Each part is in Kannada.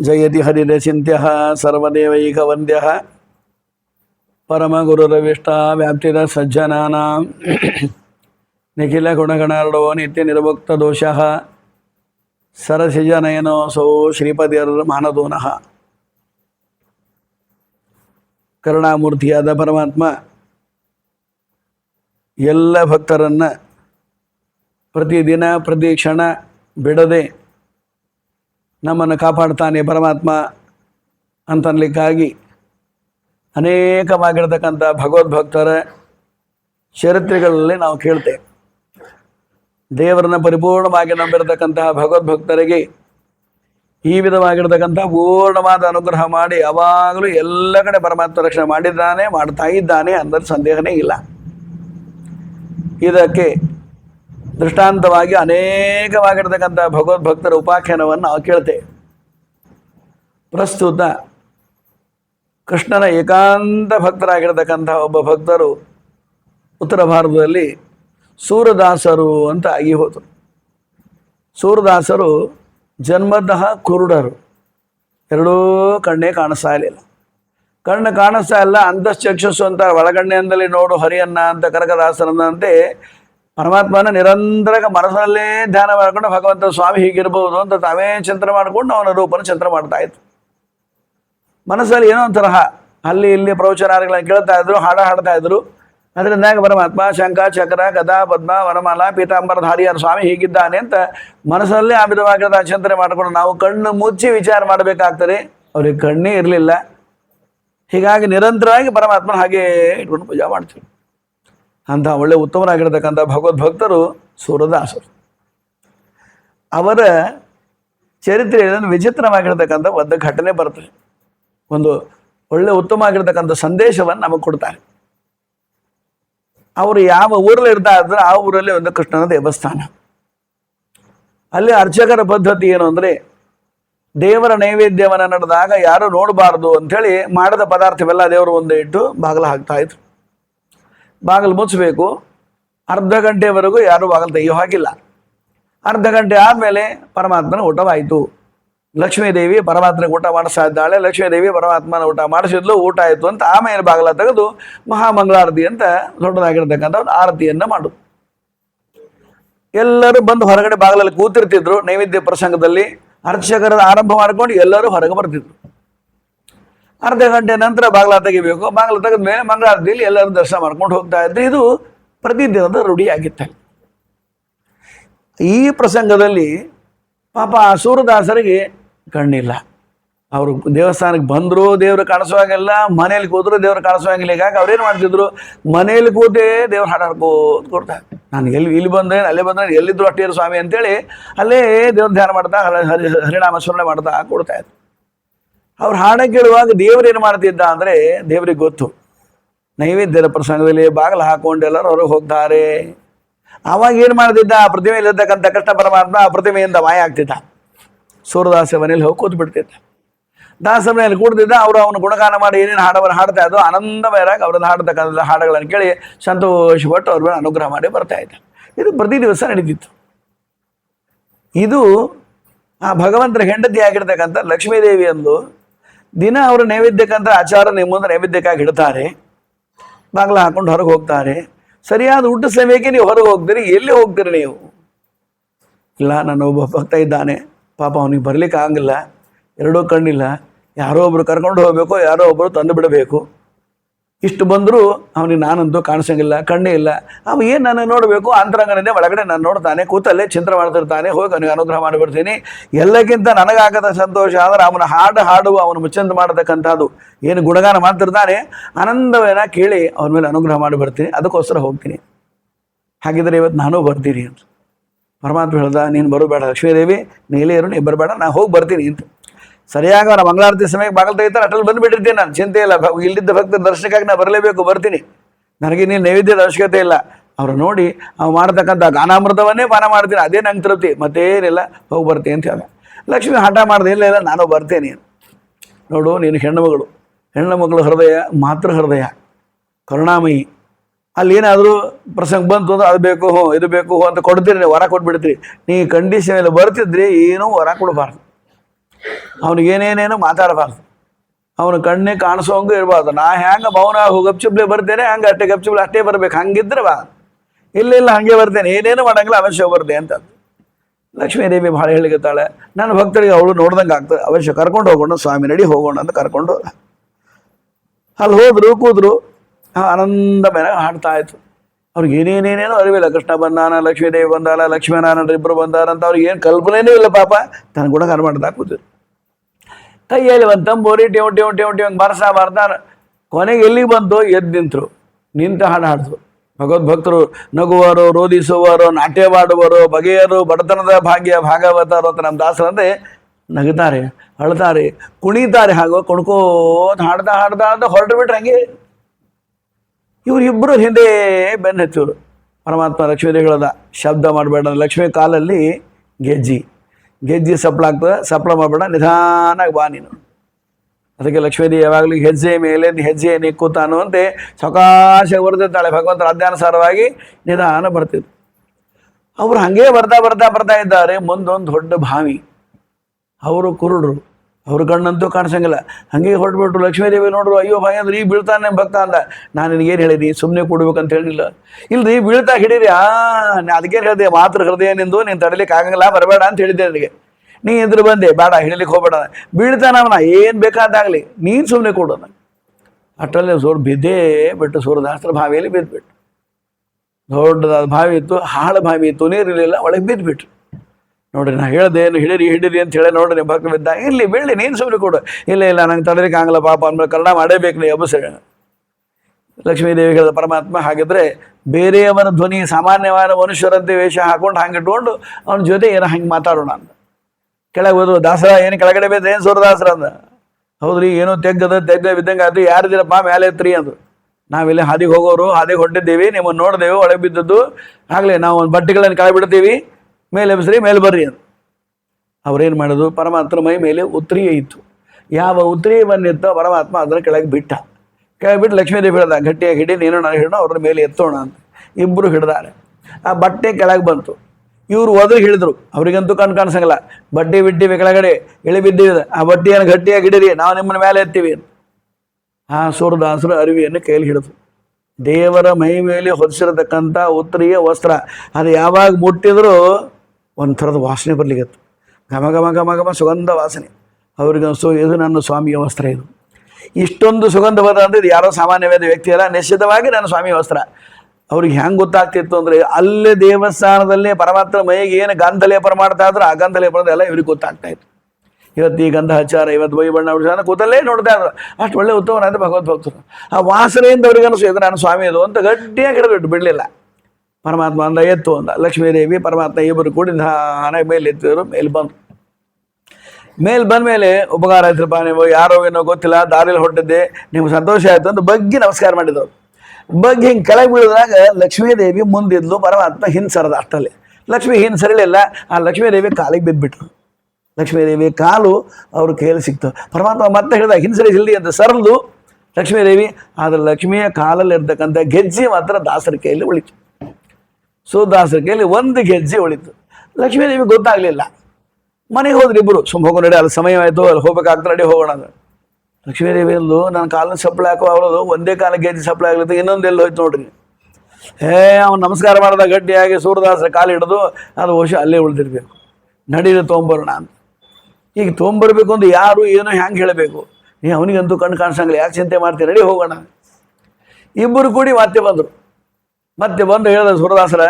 ಜಯತಿ ಹರಿರಚಿಂತ್ಯ ಸರ್ವದೇವೈಕವಂದ್ಯ ಪರಮಗುರುರವಿಷ್ಟ, ವ್ಯಾಪ್ತಿರ ಸಜ್ಜನಾನಾಂ. ನಿಖಿಲ ಗುಣಗಣಾರ್ಡೋ, ನಿತ್ಯ ನಿರ್ಮುಕ್ತ ದೋಷಃ. ಸರಸಿಜನಯನೋಸೌ ಶ್ರೀಪತಿಯರ್ ಮಾನದೋನಃ ಕರುಣಾಮೂರ್ತಿಯಾದ ಪರಮಾತ್ಮ, ಎಲ್ಲ ಭಕ್ತರನ್ನು ಪ್ರತಿದಿನ ಪ್ರತಿ ಕ್ಷಣ ಬಿಡದೆ ನಮ್ಮನ್ನು ಕಾಪಾಡ್ತಾನೆ ಪರಮಾತ್ಮ ಅಂತನ್ಲಿಕ್ಕಾಗಿ. ಅನೇಕವಾಗಿರ್ತಕ್ಕಂಥ ಭಗವದ್ಭಕ್ತರ, ಚರಿತ್ರೆಗಳಲ್ಲಿ ನಾವು ಕೇಳ್ತೇವೆ. ದೇವರನ್ನು ಪರಿಪೂರ್ಣವಾಗಿ ನಂಬಿರತಕ್ಕಂತಹ ಭಗವದ್ಭಕ್ತರಿಗೆ ಈ ವಿಧವಾಗಿರ್ತಕ್ಕಂಥ ಪೂರ್ಣವಾದ ಅನುಗ್ರಹ ಮಾಡಿ ಯಾವಾಗಲೂ ಎಲ್ಲ ಕಡೆ ಪರಮಾತ್ಮ ರಕ್ಷಣೆ ಮಾಡಿದ್ದಾನೆ, ಮಾಡ್ತಾ ಇದ್ದಾನೆ ಅಂದರೆ ಸಂದೇಹನೇ ಇಲ್ಲ. ಇದಕ್ಕೆ ದೃಷ್ಟಾಂತವಾಗಿ ಅನೇಕವಾಗಿರ್ತಕ್ಕಂಥ ಭಗವದ್ಭಕ್ತರ ಉಪಾಖ್ಯಾನವನ್ನು ನಾವು ಕೇಳ್ತೇವೆ. ಪ್ರಸ್ತುತ ಕೃಷ್ಣನ ಏಕಾಂತ ಭಕ್ತರಾಗಿರ್ತಕ್ಕಂಥ ಒಬ್ಬ ಭಕ್ತರು ಉತ್ತರ ಭಾರತದಲ್ಲಿ ಸೂರದಾಸರು ಅಂತ ಆಗಿ ಹೋದರು. ಸೂರದಾಸರು ಜನ್ಮದಹ ಕುರುಡರು. ಎರಡೂ ಕಣ್ಣೇ ಕಾಣಿಸ್ತಾ ಇರಲಿಲ್ಲ. ಕಣ್ಣು ಕಾಣಿಸ್ತಾ ಇಲ್ಲ ಅಂತಶ್ಚಕ್ಷಸ್ಸು ಅಂತ ಒಳಗಣ್ಣೆಯಿಂದಲೇ ನೋಡು ಹರಿಯನ್ನ ಅಂತ ಕನಕದಾಸರಂದಂತೆ ಪರಮಾತ್ಮನ ನಿರಂತರ ಮನಸ್ಸಲ್ಲೇ ಧ್ಯಾನ ಮಾಡ್ಕೊಂಡು ಭಗವಂತ ಸ್ವಾಮಿ ಹೀಗಿರ್ಬೋದು ಅಂತ ತಾವೇ ಚಿಂತನೆ ಮಾಡಿಕೊಂಡು ಅವನ ರೂಪನ ಚಿಂತನೆ ಮಾಡ್ತಾ ಇತ್ತು ಮನಸ್ಸಲ್ಲಿ ಏನೋ ತರಹ ಅಲ್ಲಿ ಇಲ್ಲಿ ಪ್ರವಚನಾರ್ಗಳನ್ನ ಕೇಳ್ತಾ ಇದ್ರು, ಹಾಡ ಹಾಡ್ತಾ ಇದ್ರು. ಅದರಿಂದಾಗಿ ಪರಮಾತ್ಮ ಶಂಕ ಚಕ್ರ, ಗದಾ, ಪದ್ಮ, ವನಮಾಲ ಪೀತಾಂಬರಧಾರಿಯಾರ ಸ್ವಾಮಿ ಹೀಗಿದ್ದಾನೆ ಅಂತ ಮನಸ್ಸಲ್ಲೇ ಆ ವಿಧವಾಗಿರೋದ ಚಿಂತನೆ ಮಾಡಿಕೊಂಡು ನಾವು ಕಣ್ಣು ಮುಚ್ಚಿ ವಿಚಾರ ಮಾಡಬೇಕಾಗ್ತದೆ. ಅವ್ರಿಗೆ ಕಣ್ಣೇ ಇರಲಿಲ್ಲ. ಹೀಗಾಗಿ ನಿರಂತರವಾಗಿ ಪರಮಾತ್ಮನ ಹಾಗೆ ಇಟ್ಕೊಂಡು ಪೂಜೆ ಮಾಡ್ತೀವಿ. ಅಂಥ ಒಳ್ಳೆ ಉತ್ತಮರಾಗಿರ್ತಕ್ಕಂಥ ಭಗವದ್ಭಕ್ತರು ಸೂರದಾಸರು. ಅವರ ಚರಿತ್ರೆಯಲ್ಲಿ ವಿಚಿತ್ರವಾಗಿರ್ತಕ್ಕಂಥ ಒಂದು ಘಟನೆ ಬರ್ತದೆ. ಒಂದು ಒಳ್ಳೆ ಉತ್ತಮ ಆಗಿರ್ತಕ್ಕಂಥ ಸಂದೇಶವನ್ನು ನಮಗೆ ಕೊಡ್ತಾರೆ. ಅವರು ಯಾವ ಊರಲ್ಲಿ ಇರ್ತಾ ಇದ್ರೆ ಆ ಊರಲ್ಲಿ ಒಂದು ಕೃಷ್ಣನ ದೇವಸ್ಥಾನ. ಅಲ್ಲಿ ಅರ್ಚಕರ ಪದ್ಧತಿ ಏನು ಅಂದರೆ ದೇವರ ನೈವೇದ್ಯವನ್ನು ನಡೆದಾಗ ಯಾರು ನೋಡಬಾರ್ದು ಅಂಥೇಳಿ ಮಾಡಿದ ಪದಾರ್ಥವೆಲ್ಲ ದೇವರು ಒಂದು ಇಟ್ಟು ಬಾಗಿಲು ಹಾಕ್ತಾ ಇದ್ರು. ಬಾಗಿಲು ಮುಚ್ಚಬೇಕು. ಅರ್ಧ ಗಂಟೆವರೆಗೂ ಯಾರೂ ಬಾಗಿಲು ತೆಗೆಯೋ ಹಾಗಿಲ್ಲ. ಅರ್ಧ ಗಂಟೆ ಆದಮೇಲೆ ಪರಮಾತ್ಮನ ಊಟವಾಯಿತು. ಲಕ್ಷ್ಮೀದೇವಿ ಪರಮಾತ್ಮನಿಗೆ ಊಟ ಮಾಡಿಸ್ತಾ ಇದ್ದಾಳೆ ಲಕ್ಷ್ಮೀದೇವಿ ಪರಮಾತ್ಮನ ಊಟ ಮಾಡಿಸಿದ್ಲು, ಊಟ ಆಯಿತು ಅಂತ ಆಮೇಲೆ ಬಾಗಿಲ ತೆಗೆದು ಮಹಾಮಂಗಳಾರತಿ ಅಂತ ದೊಡ್ಡದಾಗಿರ್ತಕ್ಕಂಥ ಒಂದು ಆರತಿಯನ್ನು ಮಾಡು. ಎಲ್ಲರೂ ಬಂದು ಹೊರಗಡೆ ಬಾಗಿಲಲ್ಲಿ ಕೂತಿರ್ತಿದ್ರು. ನೈವೇದ್ಯ ಪ್ರಸಂಗದಲ್ಲಿ ಅರ್ಚಕರ ಆರಂಭ ಮಾಡ್ಕೊಂಡು ಎಲ್ಲರೂ ಹೊರಗೆ ಬರ್ತಿದ್ರು. ಅರ್ಧ ಗಂಟೆ ನಂತರ ಬಾಗಲ ತೆಗಿಬೇಕು. ಬಾಗಲ ತೆಗೆದ ಮೇಲೆ ಮಂಗಳಾರತಿಯಲ್ಲಿ ಎಲ್ಲರೂ ದರ್ಶನ ಮಾಡ್ಕೊಂಡು ಹೋಗ್ತಾ ಇದ್ದರೆ ಇದು ಪ್ರತಿದಿನದ ರೂಢಿಯಾಗಿತ್ತು. ಈ ಪ್ರಸಂಗದಲ್ಲಿ ಪಾಪ ಆ ಸೂರದಾಸರಿಗೆ ಕಣ್ಣಿಲ್ಲ. ಅವರು ದೇವಸ್ಥಾನಕ್ಕೆ ಬಂದರು ದೇವರು ಕಾಣಿಸುವಾಗೆಲ್ಲ ಮನೇಲಿ ಕೂತರು ದೇವರು ಕಾಣಿಸುವಾಗಿಲ್ಲ ಹೀಗಾಗಿ ಅವ್ರೇನು ಮಾಡ್ತಿದ್ರು? ಮನೇಲಿ ಕೂತೇ ದೇವ್ರು ಹಾಡಾಡ್ಕೋತ ಕೊಡ್ತಾರೆ. ನಾನು ಎಲ್ಲಿ ಇಲ್ಲಿ ಬಂದೆ, ಅಲ್ಲೇ ಬಂದ್ರೆ ಎಲ್ಲಿದ್ರು ಅಟ್ಟಿಯರು ಸ್ವಾಮಿ ಅಂತೇಳಿ ಅಲ್ಲೇ ದೇವ್ರ ಧ್ಯಾನ ಮಾಡ್ತಾ ಹರಿ ಹರಿ ಹರಿನಾಮ ಸ್ಮರಣೆ ಮಾಡ್ತಾ ಕೊಡ್ತಾ ಇದ್ರು. ಅವ್ರು ಹಾಡ ಕೇಳುವಾಗ ದೇವ್ರು ಏನು ಮಾಡ್ತಿದ್ದ ಅಂದರೆ ದೇವ್ರಿಗೆ ಗೊತ್ತು. ನೈವೇದ್ಯದ ಪ್ರಸಂಗದಲ್ಲಿ ಬಾಗಿಲು ಹಾಕೊಂಡು ಎಲ್ಲರೂ ಹೊರಗೆ ಹೋಗ್ತಾರೆ. ಅವಾಗ ಏನು ಮಾಡ್ತಿದ್ದ? ಆ ಪ್ರತಿಮೆಯಲ್ಲಿರ್ತಕ್ಕಂಥ ಕೃಷ್ಣ ಪರಮಾತ್ಮ ಆ ಪ್ರತಿಮೆಯಿಂದ ಮಾಯ ಆಗ್ತಿದ್ದ. ಸೂರ್ಯದಾಸ ಮನೇಲಿ ಹೋಗಿ ಕೂತು ಬಿಡ್ತಿದ್ದ. ದಾಸ ಮನೆಯಲ್ಲಿ ಕೂಡ್ತಿದ್ದ, ಅವರು ಅವನು ಗುಣಗಾನ ಮಾಡಿ ಏನೇನು ಹಾಡವನ್ನು ಹಾಡ್ತಾ ಇದ್ದೋ ಆನಂದಮಯರಾಗಿ ಅವ್ರನ್ನ ಹಾಡ್ತಕ್ಕಂಥ ಹಾಡುಗಳನ್ನು ಕೇಳಿ ಸಂತೋಷಪಟ್ಟು ಅವ್ರ ಮೇಲೆ ಅನುಗ್ರಹ ಮಾಡಿ ಬರ್ತಾ ಇದ್ದ. ಇದು ಪ್ರತಿ ದಿವಸ ನಡೀತಿತ್ತು. ಇದು ಆ ಭಗವಂತರ ಹೆಂಡತಿ ಆಗಿರ್ತಕ್ಕಂಥ ಲಕ್ಷ್ಮೀದೇವಿ ಅಂದು ದಿನ ಅವರು ನೈವೇದ್ಯಕ್ಕಂತ ಆಚಾರ ನಿಮ್ಮ ಮುಂದೆ ನೈವೇದ್ಯಕ್ಕಾಗಿ ಇಡ್ತಾರೆ. ಬಾಗ್ಲ ಹಾಕೊಂಡು ಹೊರಗೆ ಹೋಗ್ತಾರೆ. ಸರಿಯಾದ ಊಟ ಸಮಯಕ್ಕೆ ನೀವು ಹೊರಗೆ ಹೋಗ್ತೀರಿ, ಎಲ್ಲಿ ಹೋಗ್ತೀರಿ ನೀವು? ಇಲ್ಲ, ನನ್ನ ಒಬ್ಬ ಭಕ್ತ ಇದ್ದಾನೆ. ಪಾಪ ಅವನಿಗೆ ಬರ್ಲಿಕ್ಕೆ ಆಗಂಗಿಲ್ಲ. ಎರಡೂ ಕಣ್ಣಿಲ್ಲ. ಯಾರೋ ಒಬ್ರು ಕರ್ಕೊಂಡು ಹೋಗಬೇಕು, ಯಾರೋ ಒಬ್ಬರು ತಂದು ಬಿಡಬೇಕು. ಇಷ್ಟು ಬಂದರೂ ಅವನಿಗೆ ನಾನಂತೂ ಕಾಣಿಸಂಗಿಲ್ಲ, ಕಣ್ಣೇ ಇಲ್ಲ. ಅವ ಏನು ನನಗೆ ನೋಡಬೇಕು? ಅಂತರಂಗನಿಂದ ಒಳಗಡೆ ನಾನು ನೋಡ್ತಾನೆ, ಕೂತಲ್ಲೇ ಚಿಂತನೆ ಮಾಡ್ತಿರ್ತಾನೆ, ಹೋಗಿ ಅವನಿಗೆ ಅನುಗ್ರಹ ಮಾಡಿಬಿಡ್ತೀನಿ. ಎಲ್ಲಕ್ಕಿಂತ ನನಗಾಗದ ಸಂತೋಷ ಆದರೆ ಅವನ ಹಾಡು ಹಾಡುವ, ಅವನು ಮುಚ್ಚಂತ ಮಾಡತಕ್ಕಂಥದ್ದು. ಏನು ಗುಣಗಾನ ಮಾಡ್ತಿರ್ತಾನೆ, ಆನಂದವೇನ ಕೇಳಿ ಅವನ ಮೇಲೆ ಅನುಗ್ರಹ ಮಾಡಿಬಿಡ್ತೀನಿ, ಅದಕ್ಕೋಸ್ಕರ ಹೋಗ್ತೀನಿ. ಹಾಗಿದ್ರೆ ಇವತ್ತು ನಾನು ಬರ್ತೀನಿ ಅಂತ. ಪರಮಾತ್ಮ ಹೇಳ್ದ, ನೀನು ಬರಬೇಡ ಲಕ್ಷ್ಮೀದೇವಿ ನೀಲೇ ಇರು ನೀ ಬರಬೇಡ ನಾನು ಹೋಗಿ ಬರ್ತೀನಿ ಅಂತ. ಸರಿಯಾಗಿ ಅವರ ಮಂಗಳಾರತಿ ಸಮಯಕ್ಕೆ ಬಾಗಿಲು ತೆಗಿತಾರೆ, ಅಟಲ್ ಬಂದುಬಿಟ್ಟಿರ್ತೀನಿ ನಾನು. ಚಿಂತೆ ಇಲ್ಲ ಇಲ್ಲಿದ್ದ ಭಕ್ತರ ದರ್ಶನಕ್ಕಾಗಿ ನಾನು ಬರಲೇಬೇಕು, ಬರ್ತೀನಿ. ನನಗೆ ನೀನು ನೈವೇದ್ಯದ ಅವಶ್ಯಕತೆ ಇಲ್ಲ. ಅವರು ನೋಡಿ, ಅವ್ರು ಮಾಡ್ತಕ್ಕಂಥ ಗಾನಾಮೃತವನ್ನೇ ಪಾನ ಮಾಡ್ತೀನಿ, ಅದೇ ನಂಗೆ ತೃಪ್ತಿ. ಮತ್ತೇನಿಲ್ಲ, ಹೋಗಿ ಬರ್ತೀನಿ ಅಂತ ಹೇಳ ಲಕ್ಷ್ಮಿ ಹಠ ಮಾಡ್ದೆ, ಇಲ್ಲ ಇಲ್ಲ, ನಾನು ಬರ್ತೇನೆ ನೋಡು, ನೀನು ಹೆಣ್ಣು ಮಗಳು. ಹೆಣ್ಣು ಹೃದಯ, ಮಾತೃ ಹೃದಯ, ಕರುಣಾಮಯಿ. ಅಲ್ಲಿ ಏನಾದರೂ ಪ್ರಸಂಗ ಬಂತು ಅಂದ್ರೆ ಅದು ಬೇಕು, ಹೋ, ಇದು ಬೇಕು, ಹೋ ಅಂತ ಕೊಡ್ತೀರಿ, ನೀವು ವರ ಕೊಟ್ಬಿಡ್ತೀರಿ. ನೀ ಕಂಡೀಷನ್ ಎಲ್ಲ ಬರ್ತಿದ್ರಿ ಏನೂ ವರ ಕೊಡಬಾರ್ದು. ಅವನಿಗೆ ಏನೇನೇನೋ ಮಾತಾಡಬಾರ್ದು. ಅವನ ಕಣ್ಣೇ ಕಾಣಿಸೋಂಗು ಇರಬಾರ್ದು. ನಾ ಹ್ಯಾಂಗ ಮೌನ ಗಪ್ಚುಬ್ಲೆ ಬರ್ತೇನೆ ಹಂಗೆ ಅಟ್ಟೆ ಗಪ್ಚುಬ್ಲೆ ಅಷ್ಟೇ ಬರ್ಬೇಕು. ಹಂಗಿದ್ರೆ ಬಾ. ಇಲ್ಲ ಇಲ್ಲ, ಹಂಗೆ ಬರ್ತೇನೆ. ಏನೇನು ಮಾಡಂಗಿಲ್ಲ ಅವಶ್ಯ ಬರ್ದೆ ಅಂತ ಲಕ್ಷ್ಮೀದೇವಿ ಭಾಳ ಹೇಳಿಕತ್ತಾಳೆ ನನ್ನ ಭಕ್ತರಿಗೆ ಅವಳು ನೋಡ್ದಂಗೆ ಆಗ್ತದೆ. ಅವಶ್ಯ ಕರ್ಕೊಂಡು ಹೋಗೋಣ, ಸ್ವಾಮಿ ನಡಿ ಹೋಗೋಣ ಅಂತ ಕರ್ಕೊಂಡು ಅಲ್ಲಿ ಹೋದ್ರು, ಕೂದ್ರು, ಆನಂದ ಆನಂದಮಯ ಹಾಡ್ತಾ ಇತ್ತು ಅವ್ರಿಗೆ ಏನೇನೇನೇನೋ ಅರಿವಿಲ್ಲ. ಕೃಷ್ಣ ಬಂದಾನ, ಲಕ್ಷ್ಮೀದೇವಿ ಬಂದಾಲ ಲಕ್ಷ್ಮೀನಾರಾಯಣ ಇಬ್ಬರು ಬಂದಾರಂತ ಅವ್ರಿಗೆ ಏನು ಕಲ್ಪನೆನೇ ಇಲ್ಲ ಪಾಪ. ತನ್ನ ಗುಣಗಾರ ಮಾಡ್ತಾ ಕೂತಿದ್ರು ಕೈಯಲ್ಲಿ ಒಂದು ತಂಬೋರಿ ಟೇವ್ ಟೇವ್ ಟೇವ್ ಟೇವ್ ಬರ್ಸ ಬರ್ತಾನ ಕೊನೆಗೆ ಎಲ್ಲಿಗೆ ಬಂತು ಎದ್ದು ನಿಂತರು. ನಿಂತ ಹಾಡು ಹಾಡಿದ್ರು. ಭಗವದ್ಭಕ್ತರು ನಗುವರು, ರೋಧಿಸುವರು ನಾಟ್ಯವಾಡುವರು ಬಗೆಯರು, ಬಡತನದ ಭಾಗ್ಯ, ಭಾಗವತರು ಅಂತ ನಮ್ಮ ದಾಸರಂತೆ ನಗುತ್ತಾರೆ ಅಳ್ತಾರೆ, ಕುಣಿತಾರೆ ಹಾಗೂ, ಕುಣ್ಕೋತ ಹಾಡ್ತಾ ಹಾಡ್ತಾ ಅಂತ ಹೊರಟು ಬಿಟ್ರೆ ಹಂಗೆ ಇವರಿಬ್ಬರು ಹಿಂದೆ ಬೆನ್ನು ಹಚ್ಚೋರು. ಪರಮಾತ್ಮ ಲಕ್ಷ್ಮೀದೇವಿಗಳದ ಶಬ್ದ ಮಾಡಬೇಡ, ಲಕ್ಷ್ಮೀ ಕಾಲಲ್ಲಿ ಗೆಜ್ಜಿ. ಗೆಜ್ಜಿ ಸಪ್ಪಳಾಗ್ತದೆ ಸಪ್ಲ ಮಾಡಬೇಡ ನಿಧಾನಾಗಿ ಬಾ ನೀನು. ಅದಕ್ಕೆ ಲಕ್ಷ್ಮೀದೇವಿ ಯಾವಾಗಲೂ ಹೆಜ್ಜೆ ಮೇಲೆ, ಹೆಜ್ಜೆ ನಿಕ್ಕುತ್ತ ಅನ್ನುವಂತೆ ಸಕಾಶ ಬರ್ತಿರ್ತಾಳೆ ಭಗವಂತರ ಅಧ್ಯಾನುಸಾರವಾಗಿ ನಿಧಾನ ಬರ್ತಿದ್ರು ಅವರು ಹಾಗೇ ಬರ್ತಾ ಬರ್ತಾ ಬರ್ತಾ ಇದ್ದಾರೆ, ಮುಂದೊಂದು ದೊಡ್ಡ ಭಾವಿ. ಅವರು ಕುರುಡ್ರು. ಅವ್ರ ಕಣ್ಣಂತೂ ಕಾಣಿಸಂಗಿಲ್ಲ. ಹಂಗೆ ಹೊರಟುಬಿಟ್ರು. ಲಕ್ಷ್ಮೀದೇವಿ ನೋಡ್ರು, ಅಯ್ಯೋ ಭಯ ಅಂದ್ರೆ ಈ ಬೀಳ್ತಾನೆ ಭಕ್ತ ಅಂದ. ನಾನು ನಿನಗೇನು ಹೇಳಿದಿ? ಸುಮ್ಮನೆ ಕೊಡ್ಬೇಕಂತ ಹೇಳಿಲ್ಲ. ಇಲ್ರಿ, ಬೀಳ್ತಾ ಹಿಡೀರಿ. ಆ ಅದಕ್ಕೇನು ಹೇಳಿದೆ? ಮಾತ್ರ ಹೃದಯ ನಿಂದು, ನೀನು ತಡಲಿಕ್ಕೆ ಆಗಂಗಿಲ್ಲ, ಬರಬೇಡ ಅಂತ ಹೇಳಿದ್ದೆ ನನಗೆ. ನೀ ಎದುರು ಬಂದೆ, ಬೇಡ ಹಿಡಿಲಿಕ್ಕೆ ಹೋಗ್ಬೇಡ. ಬೀಳ್ತಾನ ಅವನ, ಏನು ಬೇಕಾದಾಗಲಿ, ನೀನು ಸುಮ್ಮನೆ ಕೂಡನ ಅಟ್ಟಲ್ಲಿ ಸೋರ್ ಬಿದ್ದೇ ಬಿಟ್ಟು ಸೂರ್ಯದಾಸ್ತ್ರ ಬಾವಿಯಲ್ಲಿ ಬಿದ್ದುಬಿಟ್ಟು ದೊಡ್ಡದಾದ ಬಾವಿ ಇತ್ತು, ಹಾಳು ಬಾವಿ ಇತ್ತು, ನೀರಿರಲಿಲ್ಲ, ಒಳಗೆ ಬಿದ್ದುಬಿಟ್ರು ನೋಡ್ರಿ, ನಾ ಹೇಳ್ದೆ ಏನು ಹಿಡೀರಿ ಹಿಡೀರಿ ಅಂತ ಹೇಳಿ ನೋಡ್ರಿ ಭಕ್ತ ಬಿದ್ದ ಇಲ್ಲಿ ಬೆಳ್ಳಿ ನೀನು ಸುಮ್ಮನೆ ಕೊಡು. ಇಲ್ಲ ಇಲ್ಲ, ನಂಗೆ ತಡಲಿಕ್ಕೆ ಆಗಲ್ಲ ಪಾಪ. ಅಂದ್ಮೇಲೆ ಕನ್ನಡ ಮಾಡೇಬೇಕು ನೀ, ಎಬ್ಬಸ. ಲಕ್ಷ್ಮೀದೇವಿ ಹೇಳಿದ ಪರಮಾತ್ಮ ಹಾಗಿದ್ರೆ ಬೇರೆಯವರ ಧ್ವನಿ ಸಾಮಾನ್ಯವಾದ ಮನುಷ್ಯರಂತೆ ವೇಷ ಹಾಕೊಂಡು ಹಂಗೆ ಇಟ್ಕೊಂಡು ಅವನ ಜೊತೆ ಏನೋ ಹಂಗೆ ಮಾತಾಡೋಣ ಅಂತ ಕೆಳಗೆ ಹೋದ್ರು, ದಾಸರ, ಏನು ಕೆಳಗಡೆ ಬೇಕು ಏನು ಸೂರದಾಸರ ಅಂದ. ಹೌದ್ರಿ, ಏನೋ ತೆಗ್ಗದ ತೆಗ್ದ ಬಿದ್ದಂಗೆ ಅದು ಯಾರಿದ್ದೀರಪ್ಪ ಮೇಲೆ ಎತ್ತರಿ? ಅಂದ್ರು ನಾವಿಲ್ಲಿ ಹಾದಿಗೆ ಹೋಗೋರು, ಹಾದಿಗೆ ಹೊಂಟಿದ್ದೀವಿ, ನಿಮ್ಮನ್ನು ನೋಡಿದೆವು, ಒಳಗೆ ಬಿದ್ದದ್ದು. ಆಗಲೇ ನಾವು ಒಂದು ಬಟ್ಟೆಗಳನ್ನು ಕೆಳಗೆ ಬಿಡ್ತೀವಿ. ಮೇಲೆ ಎಬ್ಸ್ರಿ ಮೇಲೆ ಬರ್ರಿ ಅಂತ ಅವ್ರೇನು ಮಾಡೋದು ಪರಮಾತ್ಮ ಮೈ ಮೇಲೆ ಉತ್ತರಿಯೇ ಇತ್ತು. ಯಾವ ಉತ್ರಿಯೇ ಬಂದಿತ್ತೋ ಪರಮಾತ್ಮ ಅದರ ಕೆಳಗೆ ಬಿಟ್ಟ. ಕೆಳಗೆ ಬಿಟ್ಟು ಲಕ್ಷ್ಮೀದೇವಿ ಹಿಡ್ದ ಗಟ್ಟಿಯಾಗಿ ಹಿಡಿ, ನೀನು ನಾನು ಹಿಡೋಣ ಅವ್ರ ಮೇಲೆ ಎತ್ತೋಣ ಅಂತ. ಇಬ್ಬರು ಹಿಡ್ದಾರೆ. ಆ ಬಟ್ಟೆ ಕೆಳಗೆ ಬಂತು. ಇವರು ಒದರಿ ಹಿಡಿದ್ರು. ಅವರಿಗಂತೂ ಕಣ್ ಕಾಣಿಸಂಗಿಲ್ಲ. ಬಟ್ಟೆ ಬಿಟ್ಟಿವಿ ಕೆಳಗಡೆ ಇಳಿಬಿದ್ದೀವಿ ಆ ಬಟ್ಟೆಯನ್ನು ಗಟ್ಟಿಯಾಗಿ ಹಿಡಿರಿ, ನಾವು ನಿಮ್ಮನ್ನ ಮೇಲೆ ಎತ್ತೀವಿ ಅಂತ. ಆ ಸೂರದಾಸರು ಅರಿವಿಯನ್ನು ಕೈಲಿ ಹಿಡಿದು ದೇವರ ಮೈ ಮೇಲೆ ಹೊದಿಸಿರತಕ್ಕಂಥ ಉತ್ರಿಯ ವಸ್ತ್ರ, ಅದು ಯಾವಾಗ ಮುಟ್ಟಿದ್ರೂ ಒಂದು ಥರದ ವಾಸನೆ ಬರ್ಲಿಗತ್ತು ಘಮ ಘಮ ಘಮ ಘಮ ಸುಗಂಧ ವಾಸನೆ. ಅವ್ರಿಗೆ ಇದು ನನ್ನ ಸ್ವಾಮಿಯ ವಸ್ತ್ರ ಇದು. ಇಷ್ಟೊಂದು ಸುಗಂಧ ಅಂದರೆ ಇದು ಯಾರೋ ಸಾಮಾನ್ಯವಾದ ವ್ಯಕ್ತಿ ಅಲ್ಲ, ನಿಶ್ಚಿತವಾಗಿ ನನ್ನ ಸ್ವಾಮಿಯ ವಸ್ತ್ರ. ಅವ್ರಿಗೆ ಹೆಂಗೆ ಗೊತ್ತಾಗ್ತಿತ್ತು ಅಂದರೆ ಅಲ್ಲೇ ದೇವಸ್ಥಾನದಲ್ಲೇ ಪರಮಾತ್ಮ ಮೈಗೆ ಏನು ಗಂಧ ಲೇಪನ ಮಾಡ್ತಾ ಇದ್ರು, ಆ ಗಂಧ ಲೇಪನ ಎಲ್ಲ ಇವ್ರಿಗೆ ಗೊತ್ತಾಗ್ತಾ ಇತ್ತು ಇವತ್ತು ಈ ಗಂಧ ಹಚ್ಚಾರ ಇವತ್ತು ಬೈ ಬಣ್ಣ ಬಿಡಿಸಾರ ಕೂತಲ್ಲೇ ನೋಡ್ತಾ ಇದ್ರು. ಅಷ್ಟು ಒಳ್ಳೆ ಉತ್ತಮನಾದ ಭಗವದ್ ಭಕ್ತರು ಆ ವಾಸನೆಯಿಂದ ಅವ್ರಿಗೆ ಅನಿಸು, ಇದು ನಾನು ಸ್ವಾಮಿ ಇದು ಅಂತ ಗಟ್ಟಿಯಾಗಿ ಹಿಡಿದ್ಬಿಟ್ಟು ಬಿಡಲಿಲ್ಲ. ಪರಮಾತ್ಮ ಅಂದ ಎತ್ತು ಅಂದ. ಲಕ್ಷ್ಮೀದೇವಿ ಪರಮಾತ್ಮ ಇಬ್ಬರು ಕೂಡಿ ನಿಧಾನ ಮೇಲೆ ಎತ್ತಿದ್ರು, ಮೇಲೆ ಬಂದು. ಮೇಲೆ ಬಂದ ಮೇಲೆ ಉಪಕಾರ ಆಯ್ತಪ್ಪ ನೀವು ಯಾರೋ ಏನೋ ಗೊತ್ತಿಲ್ಲ, ದಾರಿಲಿ ಹೊಟ್ಟಿದ್ದೆ ನಿಮ್ಗೆ ಸಂತೋಷ ಆಯ್ತು ಅಂತ ಬಗ್ಗಿ ನಮಸ್ಕಾರ ಮಾಡಿದ್ರು ಬಗ್ಗೆ ಹಿಂಗೆ ಕೆಳಗೆ ಬೀಳಿದಾಗ ಲಕ್ಷ್ಮೀದೇವಿ ಮುಂದಿದ್ಲು, ಪರಮಾತ್ಮ ಹಿಂಸರದ ಸರದ ಅಷ್ಟಲ್ಲಿ ಲಕ್ಷ್ಮಿ ಹಿಂದೆ ಸರಿಲಿಲ್ಲ ಆ ಲಕ್ಷ್ಮೀದೇವಿ ಕಾಲಿಗೆ ಬಿದ್ದುಬಿಟ್ರು ಲಕ್ಷ್ಮೀದೇವಿ ಕಾಲು ಅವ್ರ ಕೈಯಲ್ಲಿ ಸಿಕ್ತು. ಪರಮಾತ್ಮ ಮತ್ತೆ ಹೇಳಿದ ಹಿಂಸರಿ ಜಲ್ದಿ ಅಂತ ಸರಿದು ಲಕ್ಷ್ಮೀದೇವಿ, ಆದರೆ ಲಕ್ಷ್ಮಿಯ ಕಾಲಲ್ಲಿ ಇರ್ತಕ್ಕಂಥ ಗೆಜ್ಜೆ ಮಾತ್ರ ದಾಸರ ಕೈಯಲ್ಲಿ ಉಳಿತು. ಸೊ ದಾಸರ ಕೈಯಲ್ಲಿ ಒಂದು ಗೆಜ್ಜೆ ಉಳಿತು. ಲಕ್ಷ್ಮೀದೇವಿ ಗೊತ್ತಾಗಲಿಲ್ಲ. ಮನೆಗೆ ಹೋದ್ರಿ ಇಬ್ಬರು ಸುಮ್ಮ ಹೋಗೋ ನಡೆ, ಅಲ್ಲಿ ಸಮಯ ಆಯಿತು, ಅಲ್ಲಿ ಹೋಗ್ಬೇಕಾಗ್ತದೆ ನಡೆ ಹೋಗೋಣ ಲಕ್ಷ್ಮೀದೇವಿ ಎಲ್ಲೂ, ನನ್ನ ಕಾಲಿನ ಸಪ್ಲೈ ಹಾಕೋ ಒಂದೇ ಕಾಲ ಗೆಜ್ಜೆ ಸಪ್ಲೈ ಆಗ್ಲಿತ್ತು, ಇನ್ನೊಂದು ಎಲ್ಲಿ ಹೋಯ್ತು ನೋಡ್ರಿ. ಹೇ ಅವ್ನು ನಮಸ್ಕಾರ ಮಾಡಿದ ಗಟ್ಟಿಯಾಗಿ ಸೂರ್ಯದಾಸರ ಕಾಲು ಹಿಡಿದು, ಅದು ವಶ ಅಲ್ಲೇ ಉಳಿದಿರ್ಬೇಕು. ನಡೀಲಿ ತೊಗೊಂಬರೋಣ ಅಂತ. ಈಗ ತೊಗೊಂಬರ್ಬೇಕು ಅಂತ ಯಾರು, ಏನೋ ಹ್ಯಾಂಗೆ ಹೇಳಬೇಕು? ನೀ ಅವನಿಗಂತೂ ಕಣ್ಣು ಕಾಣಿಸಂಗಿಲ್ಲ. ಯಾಕೆ ಚಿಂತೆ ಮಾಡ್ತೀನಿ ನಡಿ ಹೋಗೋಣ. ಇಬ್ಬರು ಕೂಡಿ ಮತ್ತೆ ಬಂದರು. ಮತ್ತೆ ಬಂದು ಹೇಳಿದ ಸುರದಾಸರ,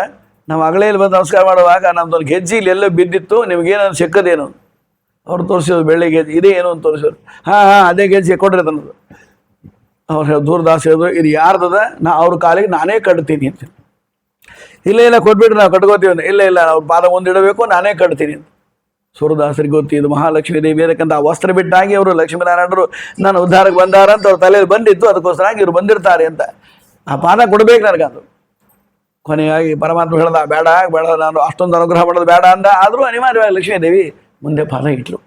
ನಾವು ಅಗಳೆಯಲ್ಲಿ ಬಂದು ನಮಸ್ಕಾರ ಮಾಡುವಾಗ ನಮ್ದೊಂದು ಗೆಜ್ಜೆ ಇಲ್ಲಿ ಎಲ್ಲೋ ಬಿದ್ದಿತ್ತು ನಿಮ್ಗೇನು ಸಿಕ್ಕದೇನು? ಅವ್ರು ತೋರಿಸಿದ್ರು ಬೆಳ್ಳಿ ಗೆಜ್ಜೆ, ಇದೇ ಏನು? ಅಂತ ತೋರಿಸಿದ್ರು. ಹಾಂ ಹಾಂ, ಅದೇ ಗೆಜ್ಜೆ ಕೊಡ್ರಿ ತನ್ನದು ಅವ್ರು ಹೇಳಿ ದೂರದಾಸ ಹೇಳಿದ್ರು, ಇದು ಯಾರ್ದದ? ನಾ, ಅವ್ರ ಕಾಲಿಗೆ ನಾನೇ ಕಟ್ತೀನಿ ಅಂತ ಇಲ್ಲ ಇಲ್ಲ ಕೊಟ್ಬಿಟ್ರೆ ನಾವು ಕಟ್ಕೋತೀವಿ. ಇಲ್ಲ ಇಲ್ಲ, ಅವ್ರ ಪಾದ ಒಂದಿಡಬೇಕು ನಾನೇ ಕಟ್ತೀನಿ ಅಂತ. ಸುರದಾಸರಿಗೆ ಗೊತ್ತಿ, ಇದು ಮಹಾಲಕ್ಷ್ಮೀ ದೇವಿ ಅದಕ್ಕಂತ ಆ ವಸ್ತ್ರ ಬಿಟ್ಟಾಗಿ ಅವರು ಲಕ್ಷ್ಮೀನಾರಾಯಣರು ನಾನು ಉದ್ಧಾರಕ್ಕೆ ಬಂದಾರ ಅಂತ ಅವ್ರ ತಲೆಯಲ್ಲಿ ಬಂದಿತ್ತು, ಅದಕ್ಕೋಸ್ಕರ ಇವ್ರು ಬಂದಿರ್ತಾರೆ ಅಂತ. ಆ ಪಾದ ಕೊಡ್ಬೇಕು ನನಗಂದು. ಕೊನೆಯಾಗಿ ಪರಮಾತ್ಮ ಹೇಳ್ದ, ಬೇಡ ಬೇಡ, ನಾನು ಅಷ್ಟೊಂದು ಅನುಗ್ರಹ ಮಾಡೋದು ಬೇಡ ಅಂದ, ಆದರೂ ಅನಿವಾರ್ಯವಾಗಿ ಲಕ್ಷ್ಮೀದೇವಿ ಮುಂದೆ ಪಾದ ಇಟ್ಲು.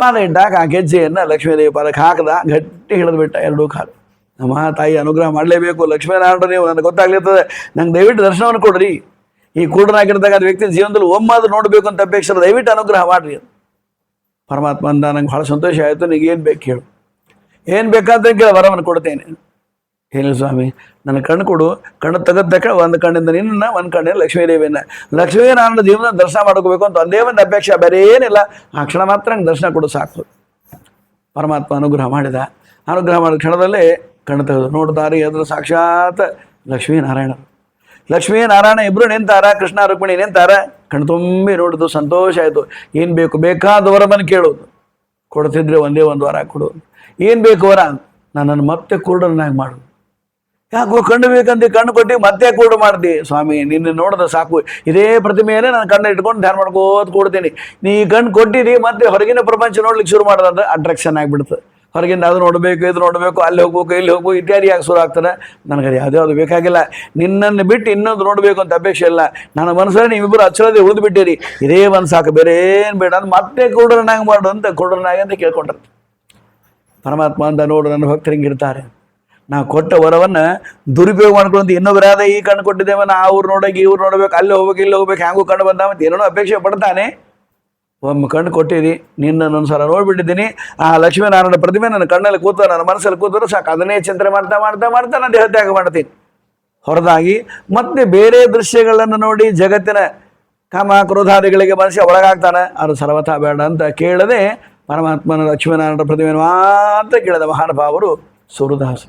ಪಾದ ಇಟ್ಟಾಗ ಆ ಗೆಜ್ಜೆಯನ್ನು ಲಕ್ಷ್ಮೀದೇವಿ ಪಾದಕ್ಕೆ ಹಾಕದ, ಗಟ್ಟಿ ಹಿಡಿದು ಬಿಟ್ಟ ಎರಡೂ ಕಾಲು. ನಮ್ಮ ತಾಯಿ, ಅನುಗ್ರಹ ಮಾಡಲೇಬೇಕು, ಲಕ್ಷ್ಮೀನಾರಾಯಣ ನೀವು, ನನಗೆ ಗೊತ್ತಾಗ್ಲಿರ್ತದೆ. ನಂಗೆ ದಯವಿಟ್ಟು ದರ್ಶನವನ್ನು ಕೊಡ್ರಿ. ಈ ಕೂಡನಾಗಿರ್ತಕ್ಕಂಥ ವ್ಯಕ್ತಿ ಜೀವನದಲ್ಲಿ ಒಮ್ಮಾದ್ರು ನೋಡಬೇಕು ಅಂತ ಅಪೇಕ್ಷೆ ದಯವಿಟ್ಟು ಅನುಗ್ರಹ ಮಾಡ್ರಿ ಅದು ಪರಮಾತ್ಮ ಅಂದ, ನಂಗೆ ಭಾಳ ಸಂತೋಷ ಆಯಿತು ನಿನಗೆ ಏನು ಬೇಕು ಹೇಳು. ಏನು ಬೇಕಾದ್ರೆ ಕೇಳಿ, ವರವನ್ನು ಕೊಡ್ತೇನೆ. ಏನಿಲ್ಲ ಸ್ವಾಮಿ? ನನ್ನ ಕಣ್ಣು ಕೊಡು. ಕಣ್ಣು ತೆಗೆದ ಒಂದು ಕಣ್ಣಿಂದ ನಿನ್ನ, ಒಂದು ಕಣ್ಣಿಂದ ಲಕ್ಷ್ಮೀದೇವಿಯನ್ನ. ಲಕ್ಷ್ಮೀನಾರಾಯಣ ಜೀವನ ದರ್ಶನ ಮಾಡ್ಕೋಬೇಕು ಅಂತ ಒಂದೇ ಒಂದು ಅಪೇಕ್ಷೆ, ಬೇರೆ ಏನಿಲ್ಲ. ಆ ಕ್ಷಣ ಮಾತ್ರ ನಂಗೆ ದರ್ಶನ ಕೊಡು ಸಾಕು. ಪರಮಾತ್ಮ ಅನುಗ್ರಹ ಮಾಡಿದ. ಅನುಗ್ರಹ ಮಾಡಿದ ಕ್ಷಣದಲ್ಲೇ ಕಣ್ಣು ತೆಗೆದು ನೋಡ್ತಾರೆ, ಎದುರು ಸಾಕ್ಷಾತ್ ಲಕ್ಷ್ಮೀನಾರಾಯಣರು ಲಕ್ಷ್ಮೀನಾರಾಯಣ ಇಬ್ರು ನಿಂತಾರ, ಕೃಷ್ಣ ರುಕ್ಮಿಣಿ ನಿಂತಾರ. ಕಣ್ಣು ತುಂಬಿ ನೋಡಿದ್ರು ಸಂತೋಷ ಆಯಿತು. ಏನು ಬೇಕು, ಬೇಕಾದ ವರವನ್ನು ಕೇಳೋದು. ಕೊಡ್ತಿದ್ರೆ ಒಂದೇ ಒಂದು ವಾರ ಕೊಡು. ಏನು ಬೇಕು ವರ? ನನ್ನನ್ನು ಮತ್ತೆ ಕುರುಡನಾಗಿ ಮಾಡು. ಯಾಕೋ ಕಣ್ಣು ಬೇಕಂತ ಕಣ್ಣು ಕೊಟ್ಟು ಮತ್ತೆ ಕೂಡ ಮಾಡ್ದಿ ಸ್ವಾಮಿ, ನಿನ್ನ ನೋಡಿದ ಸಾಕು. ಇದೇ ಪ್ರತಿಮೆಯೇ ನಾನು ಕಣ್ಣು ಇಟ್ಕೊಂಡು ಧ್ಯಾನ ಮಾಡ್ಕೋತ ಕೊಡ್ತೀನಿ. ನೀ ಕಣ್ಣು ಕೊಟ್ಟಿದ್ದೀ ಮತ್ತೆ ಹೊರಗಿನ ಪ್ರಪಂಚ ನೋಡ್ಲಿಕ್ಕೆ ಶುರು ಮಾಡೋದಂದ್ರೆ ಅಟ್ರಾಕ್ಷನ್ ಆಗಿಬಿಡ್ತು ಹೊರಗಿಂದ ಅದು ನೋಡಬೇಕು, ಇದು ನೋಡಬೇಕು, ಅಲ್ಲಿ ಹೋಗ್ಬೇಕು, ಇಲ್ಲಿ ಹೋಗ್ಬೇಕು, ಇತ್ಯಾದಿ ಯಾಕೆ ಶುರು ಆಗ್ತದೆ? ನನಗೆ ಅದು ಬೇಕಾಗಿಲ್ಲ. ನಿನ್ನನ್ನು ಬಿಟ್ಟು ಇನ್ನೊಂದು ನೋಡಬೇಕು ಅಂತ ಅಪೇಕ್ಷೆ ಇಲ್ಲ. ನನ್ನ ಮನಸ್ಸಲ್ಲಿ ನೀವಿಬ್ಬರು ಅಚ್ಚರದೆ ಉಳಿದು ಬಿಟ್ಟಿರಿ. ಇದೇ ಒಂದು ಸಾಕು, ಬೇರೆ ಏನು ಬೇಡ. ಅಂತ ಮತ್ತೆ ಕುರುಡನಾಗಿ ಮಾಡು ಅಂತ ಕೊಡ್ರನಾಗಿ ಅಂತ ಕೇಳ್ಕೊಂಡ್ರೆ. ಪರಮಾತ್ಮ ಅಂತ ನೋಡು, ನನ್ನ ಭಕ್ತರು ಹಿಂಗಿರ್ತಾರೆ. ನಾವು ಕೊಟ್ಟ ವರವನ್ನು ದುರುಪಯೋಗ ಮಾಡ್ಕೊಂಡು ಇನ್ನೊಬ್ಬರಾದ ಈ ಕಣ್ಣು ಕೊಟ್ಟಿದ್ದೇವೆ, ನಾ ಅವ್ರು ನೋಡಕ್ಕೆ ಇವ್ರು ನೋಡ್ಬೇಕು, ಅಲ್ಲಿ ಹೋಗ್ಬೇಕು, ಇಲ್ಲಿ ಹೋಗ್ಬೇಕು, ಹ್ಯಾಂಗೂ ಕಣ್ಣು ಬಂದ ಮತ್ತೆ ಏನೋ ಅಪೇಕ್ಷೆ ಪಡ್ತಾನೆ. ಒಮ್ಮೆ ಕಣ್ಣು ನಿನ್ನ ನಿನ್ನನ್ನು ಒಂದ್ಸಲ ನೋಡಿಬಿಟ್ಟಿದ್ದೀನಿ. ಆ ಲಕ್ಷ್ಮೀನಾರಾಯಣ ಪ್ರತಿಮೆ ನನ್ನ ಕಣ್ಣಲ್ಲಿ ಕೂತು, ನನ್ನ ಮನಸ್ಸಲ್ಲಿ ಕೂತರು ಸಾಕು, ಅದನ್ನೇ ಚಿಂತನೆ ಮಾಡ್ತಾ ಮಾಡ್ತಾ ಮಾಡ್ತಾ ನಾನು ದೇಹತ್ಯಾಗ ಮಾಡ್ತೀನಿ. ಹೊರದಾಗಿ ಮತ್ತೆ ಬೇರೆ ದೃಶ್ಯಗಳನ್ನು ನೋಡಿ ಜಗತ್ತಿನ ಕಾಮ ಕ್ರೋಧಾದಿಗಳಿಗೆ ಮನುಷ್ಯ ಒಳಗಾಗ್ತಾನೆ. ಅದು ಸರ್ವಥಾ ಬೇಡ ಅಂತ ಕೇಳದೆ ಪರಮಾತ್ಮನ ಲಕ್ಷ್ಮೀನಾರಾಯಣ ಪ್ರತಿಮೆಯನ್ನು ಮಾತ್ರ ಕೇಳಿದ ಮಹಾನುಭಾವರು ಸೂರ್ಯದಾಸ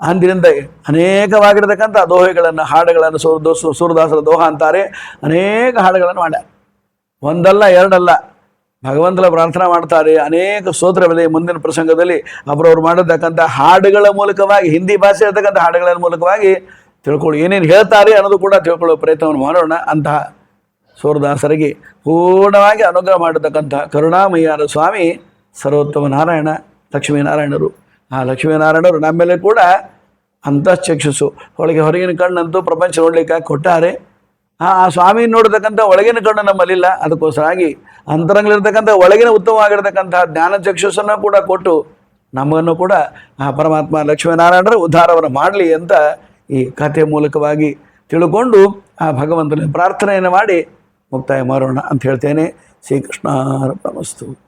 ಅಂದಿನಿಂದ ಅನೇಕವಾಗಿರತಕ್ಕಂಥ ದೋಹೆಗಳನ್ನು, ಹಾಡುಗಳನ್ನು ಸೂರ್ ಸೂರ್ಯದಾಸರ ದೋಹ ಅಂತಾರೆ. ಅನೇಕ ಹಾಡುಗಳನ್ನು ಮಾಡ್ಯಾರ. ಒಂದಲ್ಲ, ಎರಡಲ್ಲ. ಭಗವಂತನ ಪ್ರಾರ್ಥನಾ ಮಾಡ್ತಾರೆ. ಅನೇಕ ಸ್ತೋತ್ರವಿದೆ ಮುಂದಿನ ಪ್ರಸಂಗದಲ್ಲಿ ಅವರವ್ರು ಮಾಡಿರ್ತಕ್ಕಂಥ ಹಾಡುಗಳ ಮೂಲಕವಾಗಿ, ಹಿಂದಿ ಭಾಷೆ ಇರ್ತಕ್ಕಂಥ ಹಾಡುಗಳ ಮೂಲಕವಾಗಿ ತಿಳ್ಕೊಳ್ಳಿ. ಏನೇನು ಹೇಳ್ತಾರೆ ಅನ್ನೋದು ಕೂಡ ತಿಳ್ಕೊಳ್ಳೋ ಪ್ರಯತ್ನವನ್ನು ಮಾಡೋಣ. ಅಂತಹ ಸೂರದಾಸರಿಗೆ ಪೂರ್ಣವಾಗಿ ಅನುಗ್ರಹ ಮಾಡತಕ್ಕಂಥ ಕರುಣಾಮಯ್ಯರ ಸ್ವಾಮಿ ಸರ್ವೋತ್ತಮ ನಾರಾಯಣ, ಲಕ್ಷ್ಮೀನಾರಾಯಣರು. ಆ ಲಕ್ಷ್ಮೀನಾರಾಯಣರು ನಮ್ಮೇಲೆ ಕೂಡ ಅಂತಃಚಕ್ಷುಸು ಒಳಗೆ ಹೊರಗಿನ ಕಣ್ಣಂತೂ ಪ್ರಪಂಚ ನೋಡಲಿಕ್ಕೆ ಕೊಟ್ಟಾರೆ. ಆ ಆ ಸ್ವಾಮಿ ನೋಡತಕ್ಕಂಥ ಒಳಗಿನ ಕಣ್ಣು ನಮ್ಮಲ್ಲಿಲ್ಲ. ಅದಕ್ಕೋಸ್ಕರಾಗಿ ಅಂತರಂಗಲಿರ್ತಕ್ಕಂಥ ಒಳಗಿನ ಉತ್ತಮವಾಗಿರ್ತಕ್ಕಂಥ ಜ್ಞಾನ ಚಕ್ಷುಸನ್ನು ಕೂಡ ಕೊಟ್ಟು ನಮ್ಮನ್ನು ಕೂಡ ಆ ಪರಮಾತ್ಮ ಲಕ್ಷ್ಮೀನಾರಾಯಣರು ಉದ್ಧಾರವನ್ನು ಮಾಡಲಿ ಅಂತ ಈ ಕಥೆ ಮೂಲಕವಾಗಿ ತಿಳ್ಕೊಂಡು ಆ ಭಗವಂತನ ಪ್ರಾರ್ಥನೆಯನ್ನು ಮಾಡಿ ಮುಕ್ತಾಯ ಮಾಡೋಣ ಅಂತ ಹೇಳ್ತೇನೆ. ಶ್ರೀಕೃಷ್ಣ ಅರ್ಪಣಮಸ್ತು